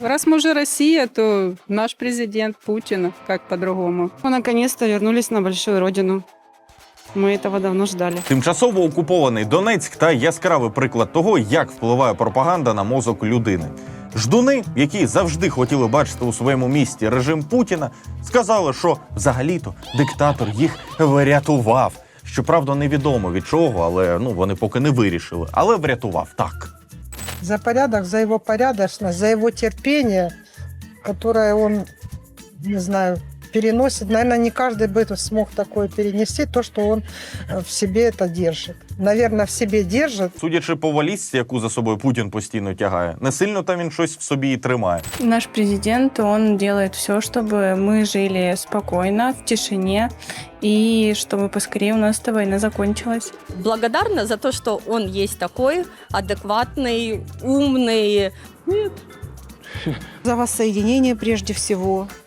Раз мы уже Россия, то наш президент Путин, как по-другому. Мы наконец-то вернулись на большую родину. Мы этого давно ждали. Тимчасово окупований Донецьк та яскравий приклад того, як впливає пропаганда на мозок людини. Ждуни, які завжди хотіли бачити у своєму місті режим Путіна, сказали, що взагалі-то диктатор їх врятував. Щоправда, невідомо від чого, але ну вони поки не вирішили. Але врятував так. За порядок, за его порядочность, за его терпение, которое он, не знаю, переносит. Наверное, не каждый бы смог такое перенести, то, что он э, в себе это держит. Наверное, в себе держит, Судячи по валізці, яку за собою Путін постійно тягає, не сильно там він щось в собі і тримає. Наш президент, он делает все, чтобы мы жили спокойно, в тишине, и чтобы поскорее у нас эта война закончилась. благодарна за то, что он есть такой адекватный, умный. За воссоединение прежде всего, э,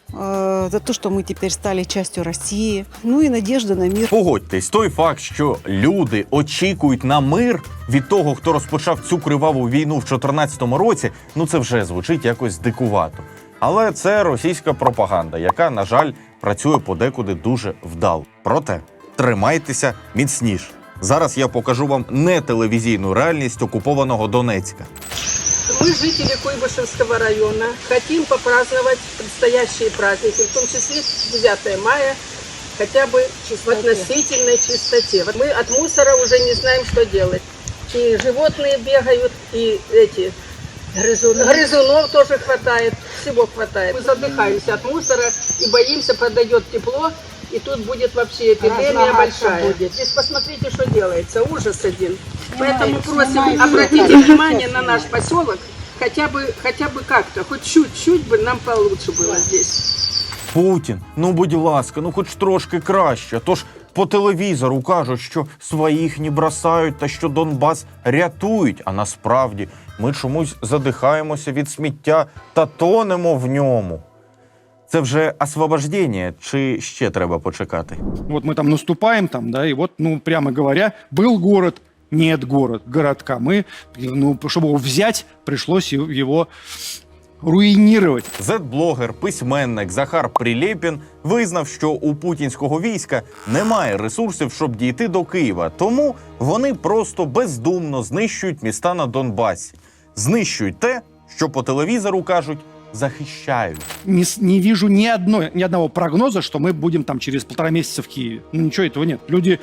за то, что мы теперь стали частью России, ну и надежда на мир. Погодьтесь, той факт, що люди очікують на мир від того, хто розпочав цю криваву війну в 2014 році, ну це вже звучить якось дикувато. Але це російська пропаганда, яка, на жаль, працює подекуди дуже вдало. Проте тримайтеся міцніше. Зараз я покажу вам не телевізійну реальність окупованого Донецька. Мы, жители Куйбышевского района, хотим попраздновать предстоящие праздники, в том числе 9 мая, хотя бы в относительной чистоте. Вот Мы от мусора уже не знаем, что делать. И животные бегают, и эти грызунов тоже хватает, всего хватает. Мы задыхаемся от мусора и боимся, подойдет тепло, и тут будет вообще эпидемия большая. Здесь посмотрите, что делается, ужас один. Поэтому просим обратите внимание на наш поселок, хотя бы, хотя бы как-то, хоть чуть-чуть бы нам получше было здесь. Путін, ну будь ласка, ну хоч трошки краще. Тож по телевізору кажуть, що своїх не бросають та що Донбас рятують. А насправді ми чомусь задихаємося від сміття та тонемо в ньому. Це вже освобождення, чи ще треба почекати? Вот мы там наступаем, там, да, и вот, ну, прямо говоря, был город, нет город, городка. Мы, ну, чтобы его взять, пришлось его- его руинировать. Зет-блогер, письменник Захар Прилєпін визнав, що у путінського війська немає ресурсів, щоб дійти до Києва. Тому вони просто бездумно знищують міста на Донбасі, знищують те, що по телевізору кажуть, захищають. Не, с- не вижу ни, одной, ни одного прогноза, что мы будем там через полтора месяца в Киеве. Ну, ничего этого нет. Люди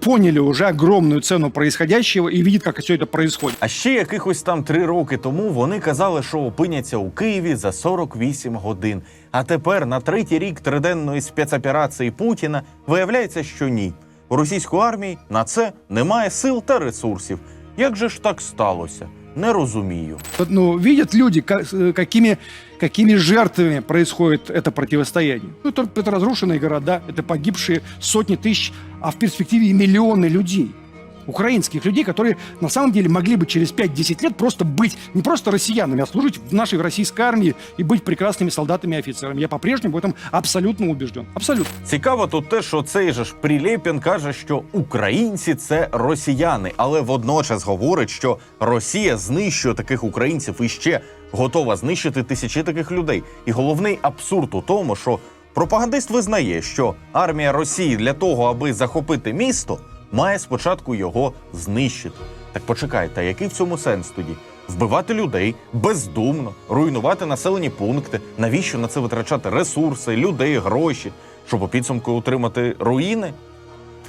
поняли уже огромную цену происходящего и видят, как все это происходит. А ще якихось там три роки тому вони казали, що опиняться у Києві за 48 годин. А тепер на третій рік триденної спецоперації Путіна виявляється, що ні. У російської армії на це немає сил та ресурсів. Як же ж так сталося? Не розумію. Вот, Ну, видят люди, ка- с- э, какими, какими жертвами происходит это противостояние. Ну, это, это разрушенные города, это погибшие сотни тысяч, а в перспективе и миллионы людей. Украинских людей, которые на самом деле могли бы через 5-10 лет просто быть не просто россиянами, а служить в нашей российской армии и быть прекрасными солдатами и офицерами. Я по-прежнему в этом абсолютно убежден. Абсолютно. Цікаво тут те, що цей же ж Прилєпін каже, що українці це росіяни, але водночас говорить, що Росія знищує таких українців і ще готова знищити тисячі таких людей. І головний абсурд у тому, що пропагандист визнає, що армія Росії для того, аби захопити місто, має спочатку його знищити. Так почекайте, який в цьому сенс тоді? Вбивати людей бездумно, руйнувати населені пункти. Навіщо на це витрачати ресурси, людей, гроші, щоб у підсумку утримати руїни?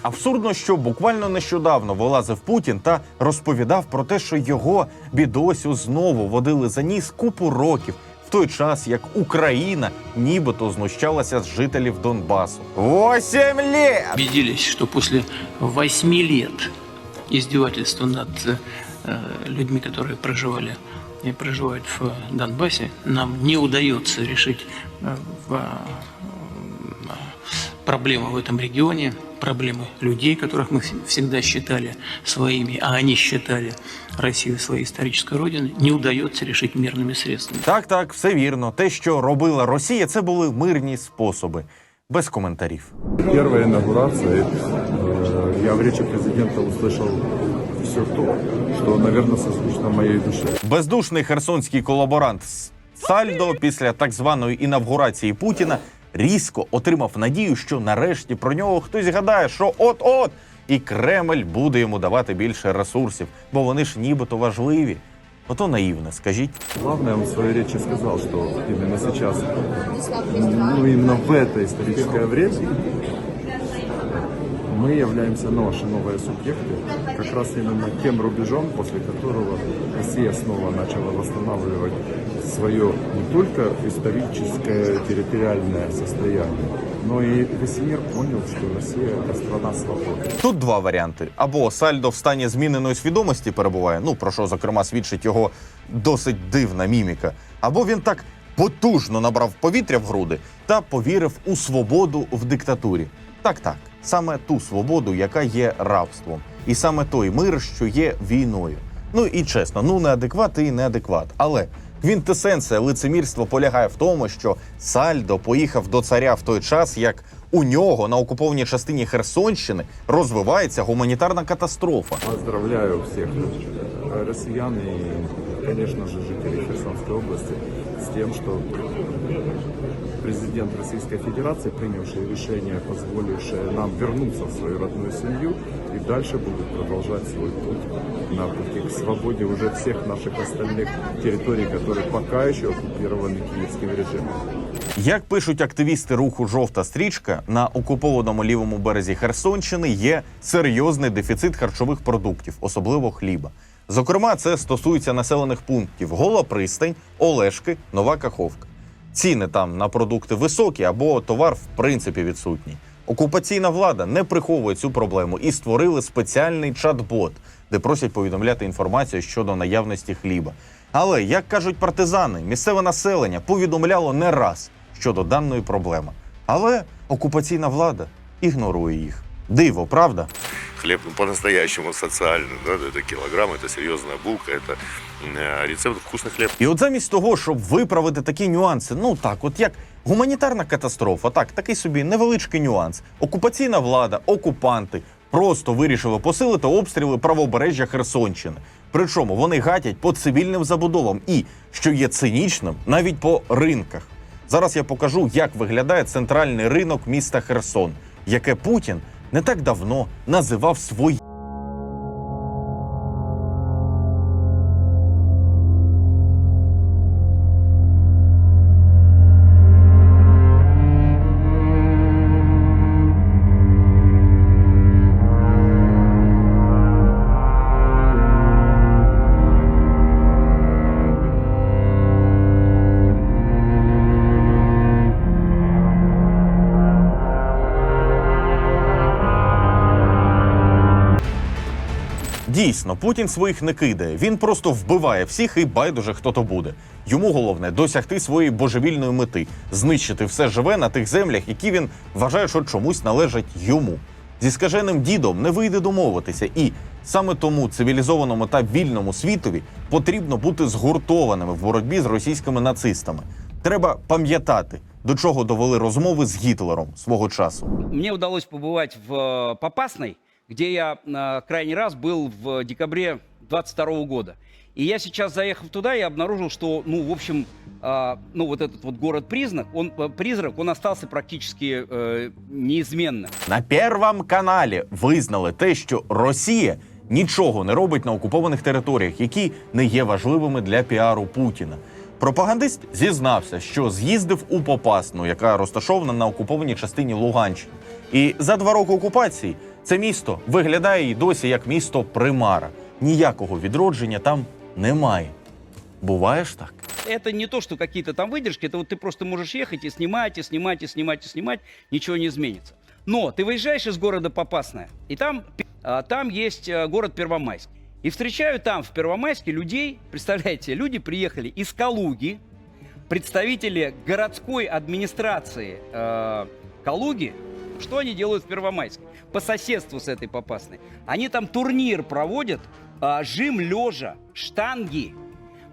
Абсурдно, що буквально нещодавно вилазив Путін та розповідав про те, що його бідосю знову водили за ніс купу років, в той час як Україна нібито знущалася з жителів Донбасу. Восім літ! убедились, что после восьми лет издевательства над э, людьми, которые проживали и проживают в Донбассе, нам не удается решить э, в, э, проблемы в этом регионе, проблемы людей, которых мы вс- всегда считали своими, а они считали Россию своей исторической родиной, не удается решить мирными средствами. Так, так, все вірно. Те, що робила Росія, це були мирні способи. Без коментарів. Первая инаугурация, э, я в речи президента услышал все то, что, наверное, созвучно моей душе. Бездушний херсонський колаборант з Сальдо після так званої інавгурації Путіна різко отримав надію, що нарешті про нього хтось згадає, що от-от і Кремль буде йому давати більше ресурсів, бо вони ж нібито важливі. Ото наївне, скажіть. Главное, он в своей речи сказал, что именно сейчас, ну именно в это историческое время, мы являемся наши новые субъекты, как раз именно тем рубежом, после которого Россия снова начала восстанавливать свое не только историческое территориальное состояние, но и весь мир понял, что Россия это страна свободы. Тут два варіанти: або Сальдо в стані зміненої свідомості перебуває, ну про що зокрема свідчить його досить дивна міміка, або він так потужно набрав повітря в груди та повірив у свободу в диктатурі. Так, так, саме ту свободу, яка є рабством, і саме той мир, що є війною. Ну і чесно, ну неадекват і неадекват. Але квінтесенція лицемірства полягає в тому, що Сальдо поїхав до царя в той час, як у нього на окупованій частині Херсонщини розвивається гуманітарна катастрофа. Поздравляю всіх росіян і, звісно ж, же, Херсонської области с тем, что президент Российской Федерации, принявший решение, позволившее нам вернуться в свою родную семью и дальше будет продолжать свой путь на пути к свободе уже всех наших остальных территорий, которые пока еще оккупированы киевским режимом. Як пишуть активісти руху Жовта стрічка на окупованому лівому березі Херсонщини є серйозний дефіцит харчових продуктів, особливо хліба. Зокрема, це стосується населених пунктів Гола Пристань, Олешки, Нова Каховка. Ціни там на продукти високі або товар в принципі відсутній. Окупаційна влада не приховує цю проблему і створили спеціальний чат-бот, де просять повідомляти інформацію щодо наявності хліба. Але як кажуть партизани, місцеве населення повідомляло не раз щодо даної проблеми. Але окупаційна влада ігнорує їх. Диво, правда? хлеб ну, по-настоящему социальный, да, это килограмм, это серьезная булка, это э, рецепт вкусный хлеб. І от замість того, щоб виправити такі нюанси, ну так, от як гуманітарна катастрофа, так, такий собі невеличкий нюанс. Окупаційна влада, окупанти просто вирішили посилити обстріли правобережжя Херсонщини. Причому вони гатять по цивільним забудовам і, що є цинічним, навіть по ринках. Зараз я покажу, як виглядає центральний ринок міста Херсон, яке Путін не так давно називав своїм. Дійсно, Путін своїх не кидає. Він просто вбиває всіх і байдуже хто то буде. Йому головне досягти своєї божевільної мети знищити все живе на тих землях, які він вважає, що чомусь належать йому. Зі скаженим дідом не вийде домовитися, і саме тому цивілізованому та вільному світові потрібно бути згуртованими в боротьбі з російськими нацистами. Треба пам'ятати, до чого довели розмови з Гітлером свого часу. Мне удалось побывать в э, Попасной, где я э, крайний раз был в декабре 22 года. И я сейчас, заехав туда, я обнаружил, что, ну, в общем, э, ну, вот этот вот город-признак, он, э, призрак, он остался практически э, неизменным. На Первом каналі визнали те, що Росія нічого не робить на окупованих територіях, які не є важливими для піару Путіна. Пропагандист зізнався, що з'їздив у Попасну, яка розташована на окупованій частині Луганщини. І за два роки окупації це місто виглядає і досі як місто примара. Ніякого відродження там немає. Буває ж так? Это не то, что какие-то там выдержки, это вот ты просто можешь ехать и снимать, и снимать, и снимать, и снимать, ничего не изменится. Но ты выезжаешь из города Попасная, и там, а, там есть э, город Первомайск. И встречаю там, в Первомайске, людей, представляете, люди приехали из Калуги, представители городской администрации э, Калуги, что они делают в Первомайске? По соседству с этой Попасной. Они там турнир проводят, а, жим лежа, штанги.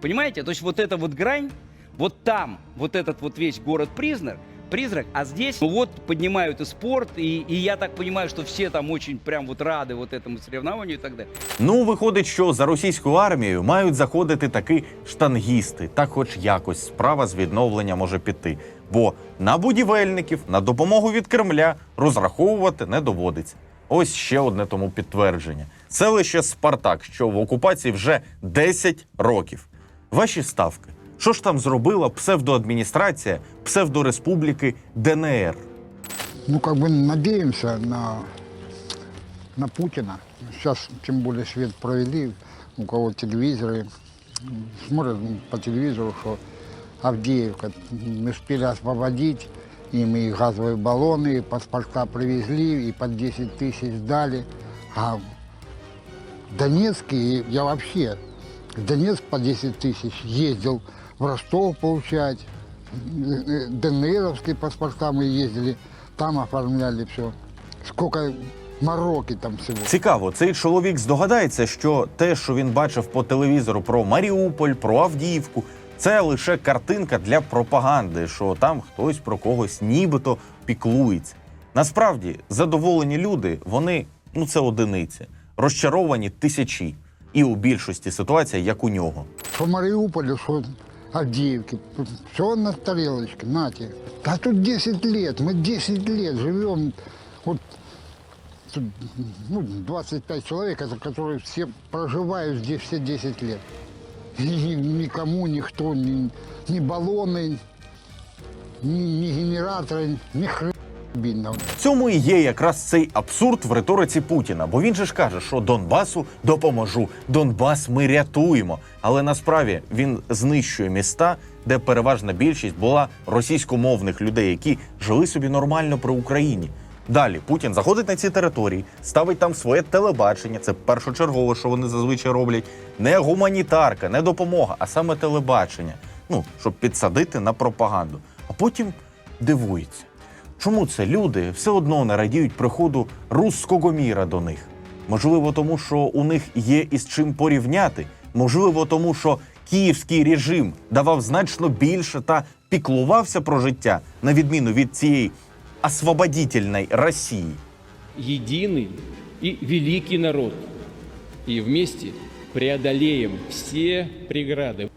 Понимаете? То есть вот эта вот грань, вот там, вот этот вот весь город-признак, призрак, а здесь ну, вот поднимают и спорт, и, и я так понимаю, что все там очень прям вот рады вот этому соревнованию и так далее. Ну, виходить, що за російською армією мають заходити таки штангісти. Так, хоч якось справа з відновлення може піти. Бо на будівельників, на допомогу від Кремля розраховувати не доводиться. Ось ще одне тому підтвердження: селище Спартак, що в окупації вже 10 років. Ваші ставки. Що ж там зробила псевдоадміністрація псевдореспубліки ДНР? Ну, как бы надеемся на, на Путина. Сейчас, тем более, свет провели, у кого телевизоры, смотрят по телевизору, что Авдеевка мы успели освободить, им и газовые баллоны, и паспорта привезли, и по 10 тысяч дали. А в Донецке я вообще в Донецк по 10 тысяч ездил в Ростов получать, ДНРовские паспорта мы ездили, там оформляли все. Сколько мороки там всего. Цікаво, цей чоловік здогадається, що те, що він бачив по телевізору про Маріуполь, про Авдіївку, це лише картинка для пропаганди, що там хтось про когось нібито піклується. Насправді, задоволені люди, вони ну це одиниці, розчаровані тисячі, і у більшості ситуацій, як у нього. Что Мариуполе, что Авдеевке. Все на тарелочке, нате. Да тут 10 лет, мы 10 лет живем. Вот тут, ну, 25 человек, это которые все проживают здесь все 10 лет. И ни- никому никто, ни, ни баллоны, ни, ни генераторы, ни В цьому і є якраз цей абсурд в риториці Путіна, бо він же ж каже, що Донбасу допоможу, Донбас ми рятуємо. Але насправді він знищує міста, де переважна більшість була російськомовних людей, які жили собі нормально при Україні. Далі Путін заходить на ці території, ставить там своє телебачення. Це першочергове, що вони зазвичай роблять. Не гуманітарка, не допомога, а саме телебачення. Ну щоб підсадити на пропаганду. А потім дивується. Чому це люди все одно не радіють приходу руського міра до них? Можливо, тому що у них є із чим порівняти. Можливо, тому що київський режим давав значно більше та піклувався про життя, на відміну від цієї освободительної Росії. единый и великий народ. И вместе преодолеем все преграды.